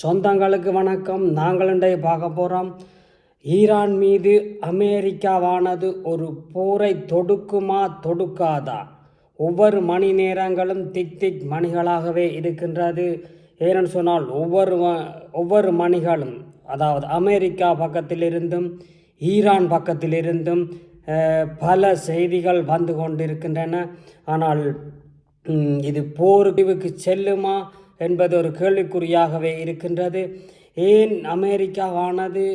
சொந்தங்களுக்கு வணக்கம். நாங்கள் இன்றைய பார்க்க போகிறோம் ஈரான் மீது அமெரிக்காவானது ஒரு போரை தொடுக்குமா தொடுக்காதா? ஒவ்வொரு மணி நேரங்களும் திக் திக் மணிகளாகவே இருக்கின்றது. ஏனென்று சொன்னால் ஒவ்வொரு ஒவ்வொரு மணிகளும் அதாவது அமெரிக்கா பக்கத்திலிருந்தும் ஈரான் பக்கத்திலிருந்தும் பல செய்திகள் வந்து கொண்டிருக்கின்றன. ஆனால் இது இது போருக்கு செல்லுமா? என்பது ஒரு கேள்விக்குறியாகவே இருக்கின்றது. ஏன் அமெரிக்காவானது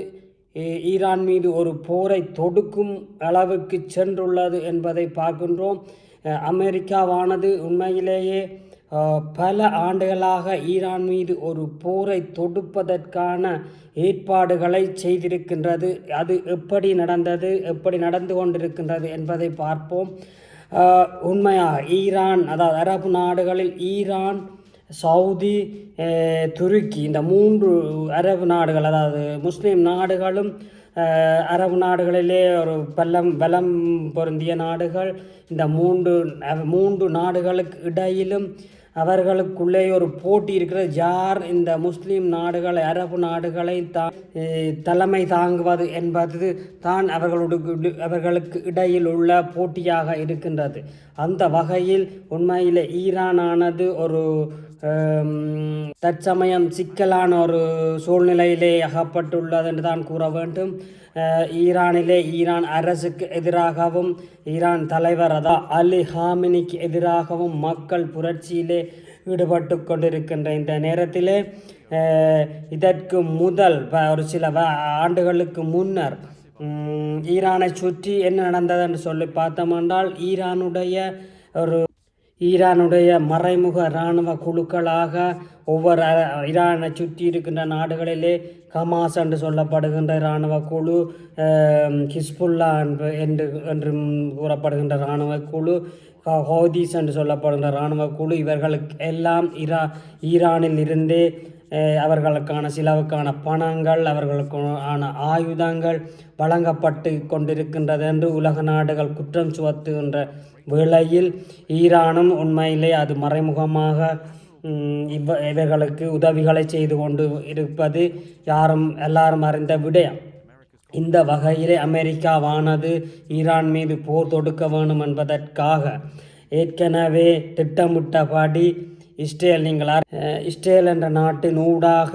ஈரான் மீது ஒரு போரை தொடுக்கும் அளவுக்கு சென்றுள்ளது என்பதை பார்க்கின்றோம். அமெரிக்காவானது உண்மையிலேயே பல ஆண்டுகளாக ஈரான் மீது ஒரு போரை தொடுப்பதற்கான ஏற்பாடுகளை செய்திருக்கின்றது. அது எப்படி நடந்தது எப்படி நடந்து கொண்டிருக்கின்றது என்பதை பார்ப்போம். உண்மையாக ஈரான் அதாவது அரபு நாடுகளில் ஈரான் சவுதி துருக்கி eh, இந்த மூன்று அரபு நாடுகள் அதாவது முஸ்லீம் நாடுகளும் eh, அரபு நாடுகளிலே ஒரு பலம் பலம் பொருந்திய நாடுகள். இந்த மூன்று மூன்று நாடுகளுக்கு இடையிலும் அவர்களுக்குள்ளே ஒரு போட்டி இருக்கிறது. யார் இந்த முஸ்லீம் நாடுகளை அரபு நாடுகளை தான் eh, தலைமை தாங்குவது என்பது தான் அவர்களுடைய அவர்களுக்கு இடையில் உள்ள போட்டியாக இருக்கின்றது. அந்த வகையில் உண்மையில் ஈரானானது ஒரு தற்சமயம் சிக்கலான ஒரு சூழ்நிலையிலே அகப்பட்டுள்ளது என்று தான் கூற வேண்டும். ஈரானிலே ஈரான் அரசுக்கு எதிராகவும் ஈரான் தலைவர் அதா அலி ஹாமினிக்கு எதிராகவும் மக்கள் புரட்சியிலே ஈடுபட்டு கொண்டிருக்கின்ற இந்த நேரத்திலே இதற்கு முதல் ப- ஒரு சில ஆண்டுகளுக்கு முன்னர் ஈரானை சுற்றி என்ன நடந்தது என்று சொல்லி பார்த்தோம் என்றால் ஈரானுடைய ஒரு ஈரானுடைய மறைமுக இராணுவ குழுக்களாக ஒவ்வொரு ஈரானை சுற்றி இருக்கின்ற நாடுகளிலே கமாஸ் என்று சொல்லப்படுகின்ற இராணுவ குழு ஹிஸ்புல்லா என்று என்று என்றும் கூறப்படுகின்ற இராணுவ குழு ஹோதிஸ் என்று சொல்லப்படுகின்ற இராணுவ குழு இவர்களுக்கு எல்லாம் ஈரா ஈரானில் இருந்தே அவர்களுக்கான சிலவுக்கான பணங்கள் அவர்களுக்கான ஆயுதங்கள் வழங்கப்பட்டு கொண்டிருக்கின்றது என்று உலக நாடுகள் குற்றம் சுமத்துகின்ற வேளையில் ஈரானும் உண்மையிலே அது மறைமுகமாக இவ் இவ இவர்களுக்கு உதவிகளை செய்து கொண்டு இருப்பது யாரும் எல்லாரும் அறிந்த விடயம். இந்த வகையிலே அமெரிக்காவானது ஈரான் மீது போர் தொடுக்க வேண்டும் என்பதற்காக ஏற்கனவே திட்டமிட்டபடி இஸ்ரேல் நீங்கள் இஸ்ரேல் என்ற நாட்டின் ஊடாக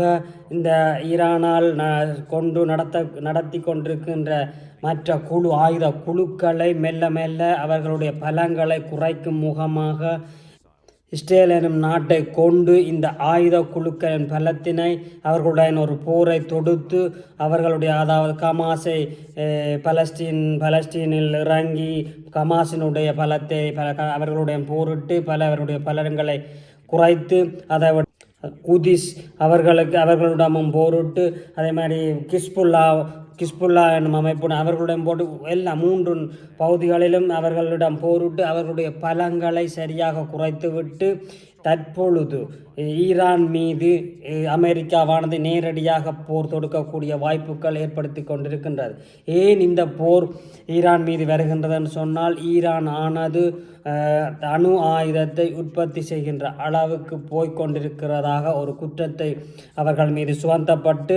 இந்த ஈரானால் ந கொண்டு நடத்த நடத்தி கொண்டிருக்கின்ற மற்ற குழு ஆயுத குழுக்களை மெல்ல மெல்ல அவர்களுடைய பலங்களை குறைக்கும் முகமாக இஸ்ரேல் எனும் நாட்டை கொண்டு இந்த ஆயுத குழுக்களின் பலத்தினை அவர்களுடன் ஒரு போரை தொடுத்து அவர்களுடைய அதாவது கமாஸை பலஸ்டீன் பலஸ்தீன் இறங்கி கமாஸினுடைய பலத்தை பல அவர்களுடைய போரிட்டு பல அவருடைய பலன்களை குறைத்து அதை குதிஸ் அவர்களுக்கு அவர்களிடமும் போரிட்டு அதே மாதிரி கிஸ்புல்லா கிஸ்புல்லா என்னும் அமைப்புடன் அவர்களுடன் போட்டு எல்லா மூன்று பகுதிகளிலும் அவர்களிடம் போரிட்டு அவர்களுடைய பலங்களை சரியாக குறைத்துவிட்டு தற்பொழுது ஈரான் மீது அமெரிக்காவானது நேரடியாக போர் தொடுக்கக்கூடிய வாய்ப்புகள் ஏற்படுத்தி கொண்டிருக்கின்றது. ஏன் இந்த போர் ஈரான் மீது வருகின்றதுன்னு சொன்னால் ஈரான் ஆனது அணு ஆயுதத்தை உற்பத்தி செய்கின்ற அளவுக்கு போய்கொண்டிருக்கிறதாக ஒரு குற்றத்தை அவர்கள் மீது சுமந்தப்பட்டு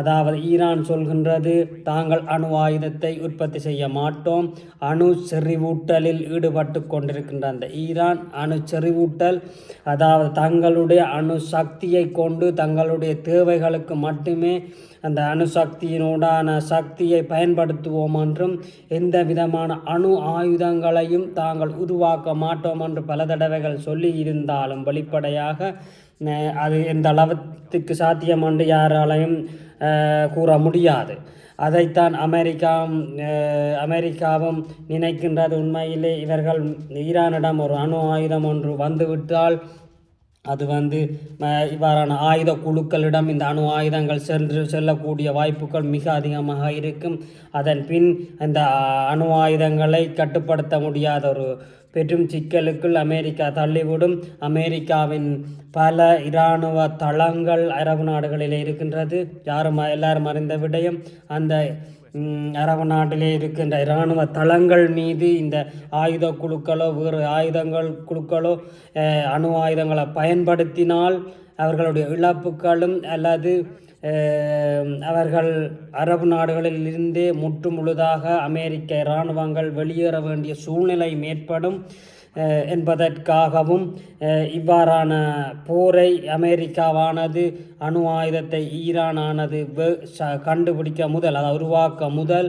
அதாவது ஈரான் சொல்கின்றது தாங்கள் அணு ஆயுதத்தை உற்பத்தி செய்ய மாட்டோம். அணு செறிவூட்டலில் ஈடுபட்டு கொண்டிருக்கின்ற அந்த ஈரான் அணு செறிவூட்டல் அதாவது தங்களுடைய அணுசக்தியை கொண்டு தங்களுடைய தேவைகளுக்கு மட்டுமே அந்த அணுசக்தியினூடான சக்தியை பயன்படுத்துவோம் என்றும் எந்த விதமான அணு ஆயுதங்களையும் தாங்கள் உருவாக்க மாட்டோம் என்று பல தடவைகள் சொல்லி இருந்தாலும் வெளிப்படையாக அது எந்த அளவுக்கு சாத்தியம் என்று யாராலையும் கூற முடியாது. அதைத்தான் அமெரிக்கா அமெரிக்காவும் நினைக்கின்றது உண்மையிலே. இவர்கள் ஈரானிடம் ஒரு அணு ஆயுதம் ஒன்று வந்துவிட்டால் அது வந்து இவ்வாறான ஆயுத குழுக்களிடம் இந்த அணு ஆயுதங்கள் சென்று செல்லக்கூடிய வாய்ப்புகள் மிக அதிகமாக இருக்கும். அதன் பின் அந்த அணு ஆயுதங்களை கட்டுப்படுத்த முடியாத ஒரு பெரும் சிக்கலுக்குள் அமெரிக்கா தள்ளிவிடும். அமெரிக்காவின் பல இராணுவ தளங்கள் அரபு நாடுகளில் இருக்கின்றது. யாரும் எல்லாரும் அறிந்த விடயம் அந்த அரபு நாட்டிலே இருக்கின்ற இராணுவ தளங்கள் மீது இந்த ஆயுத குழுக்களோ வேறு ஆயுதங்கள் குழுக்களோ அணு ஆயுதங்களை பயன்படுத்தினால் அவர்களுடைய இழப்புகளும் அல்லது அவர்கள் அரபு நாடுகளில் இருந்தே முற்று முழுதாக அமெரிக்க இராணுவங்கள் வெளியேற வேண்டிய சூழ்நிலை ஏற்படும் என்பதற்காகவும் இவ்வாறான போரை அமெரிக்காவானது அணு ஆயுதத்தை ஈரானானது கண்டுபிடிக்க முதல் அதை உருவாக்க முதல்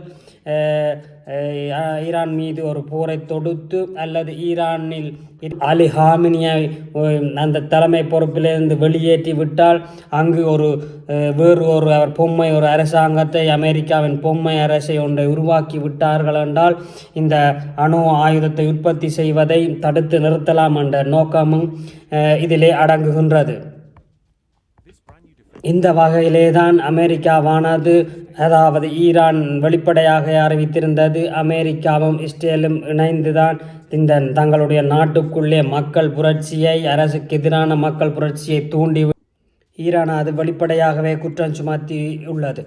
ஈரான் மீது ஒரு போரை தொடுத்து அல்லது ஈரானில் அலி ஹாமினியை அந்த தலைமை பொறுப்பிலிருந்து வெளியேற்றி விட்டால் அங்கு ஒரு வேறு ஒரு அவர் பொம்மை ஒரு அரசாங்கத்தை அமெரிக்காவின் பொம்மை அரசை ஒன்றை உருவாக்கி விட்டார்கள் என்றால் இந்த அணு ஆயுதத்தை உற்பத்தி செய்வதை தடுத்து நிறுத்தலாம் என்ற நோக்கமும் இதிலே அடங்குகின்றது. இந்த வகையிலே தான் அமெரிக்காவானது அதாவது ஈரான் வெளிப்படையாக அறிவித்திருந்தது அமெரிக்காவும் இஸ்ரேலும் இணைந்துதான் இந்த தங்களுடைய நாட்டுக்குள்ளே மக்கள் புரட்சியை அரசுக்கு எதிரான மக்கள் புரட்சியை தூண்டி ஈரான் அது வெளிப்படையாகவே குற்றம் சுமத்தி உள்ளது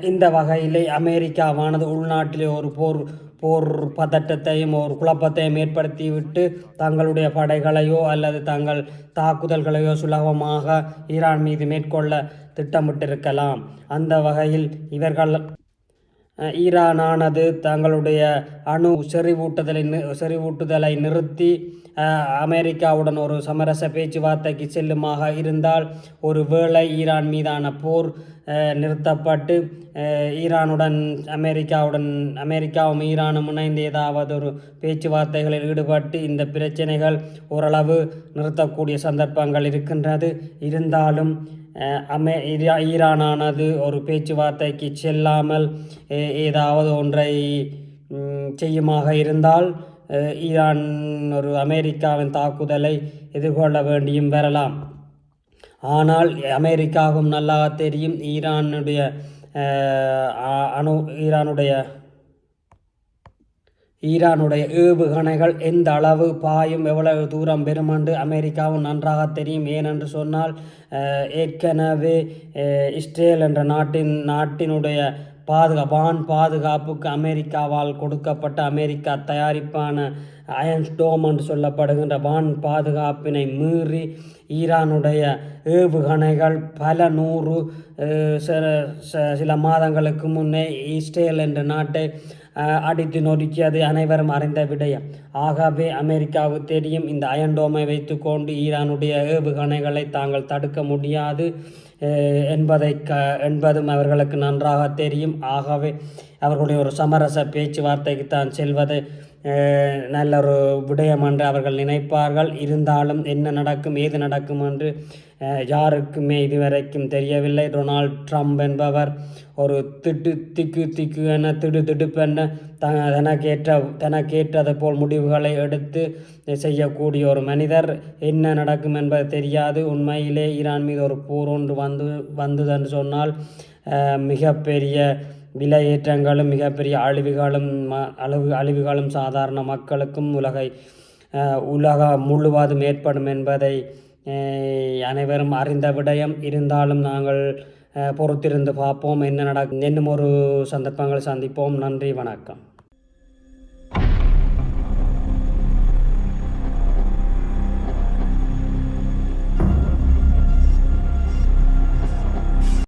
இந்த வகையிலே அமெரிக்காவானது உள்நாட்டிலே ஒரு போர் போர் பதட்டத்தையும் ஒரு குழப்பத்தையும் ஏற்படுத்திவிட்டு தங்களுடைய படைகளையோ அல்லது தங்கள் தாக்குதல்களையோ சுலபமாக ஈரான் மீது மேற்கொள்ள திட்டமிட்டிருக்கலாம். அந்த வகையில் இவர்கள் ஈரானானது தங்களுடைய அணு செறிவூட்டுதலை செறிவூட்டுதலை நிறுத்தி அமெரிக்காவுடன் ஒரு சமரச பேச்சுவார்த்தைக்கு செல்லுமாக இருந்தால் ஒரு வேளை ஈரான் மீதான போர் நிறுத்தப்பட்டு ஈரானுடன் அமெரிக்காவுடன் அமெரிக்காவும் ஈரானும் இணைந்து ஏதாவது ஒரு பேச்சுவார்த்தைகளில் ஈடுபட்டு இந்த பிரச்சனைகள் ஓரளவு நிறுத்தக்கூடிய சந்தர்ப்பங்கள் இருக்கின்றது. இருந்தாலும் அமே ஈரா- ஈரானானது ஒரு பேச்சுவார்த்தைக்கு செல்லாமல் ஏதாவது ஒன்றை செய்யுமாக இருந்தால் ஈரான் ஒரு அமெரிக்காவின் தாக்குதலை எதிர்கொள்ள வேண்டியும் வரலாம் ஆனால் அமெரிக்காவும் நல்லா தெரியும் ஈரானுடைய அணு ஈரானுடைய ஈரானுடைய ஏவுகணைகள் எந்த அளவு பாயும் எவ்வளவு தூரம் பெறும் என்று அமெரிக்காவும் நன்றாக தெரியும். ஏனென்று சொன்னால் ஏற்கனவே இஸ்ரேல் என்ற நாட்டின் நாட்டினுடைய பாதுகா வான் பாதுகாப்புக்கு அமெரிக்காவால் கொடுக்கப்பட்ட அமெரிக்கா தயாரிப்பான அயன் ஸ்டோம் என்று சொல்லப்படுகின்ற வான் பாதுகாப்பினை மீறி ஈரானுடைய ஏவுகணைகள் பல நூறு சில- ச- சில மாதங்களுக்கு முன்னே இஸ்ரேல் என்ற நாட்டை அடித்து நொறுக்கியது அனைவரும் அறிந்த விடயம். ஆகவே அமெரிக்காவுக்கு தெரியும் இந்த அயன்டோமை வைத்துக்கொண்டு ஈரானுடைய ஏவுகணைகளை தாங்கள் தடுக்க முடியாது என்பதை க என்பதும் அவர்களுக்கு நன்றாக தெரியும். ஆகவே அவர்களுடைய ஒரு சமரச பேச்சுவார்த்தைக்கு தான் செல்வது நல்ல ஒரு விடயம் என்று அவர்கள் நினைப்பார்கள். இருந்தாலும் என்ன நடக்கும் ஏது நடக்கும் என்று யாருக்குமே இதுவரைக்கும் தெரியவில்லை. டொனால்ட் ட்ரம்ப் என்பவர் ஒரு திட்டு திக்கு திக்கு என திடு திடுப்பென த தனக்கேற்ற தனக்கேற்றது போல் முடிவுகளை எடுத்து செய்யக்கூடிய ஒரு மனிதர். என்ன நடக்கும் என்பது தெரியாது. உண்மையிலே ஈரான் மீது ஒரு போர் ஒன்று வந்து வந்ததென்று சொன்னால் மிகப்பெரிய விலை ஏற்றங்களும் மிகப்பெரிய அழிவுகளும் ம- அளவு அழிவுகளும் சாதாரண மக்களுக்கும் உலகை உலக முழுவதும் ஏற்படும் என்பதை அனைவரும் அறிந்த விடயம். இருந்தாலும் நாங்கள் பொறுத்திருந்து பார்ப்போம். என்ன நடக்கும் இன்னும் ஒரு சந்தர்ப்பங்கள் சந்திப்போம். நன்றி வணக்கம்.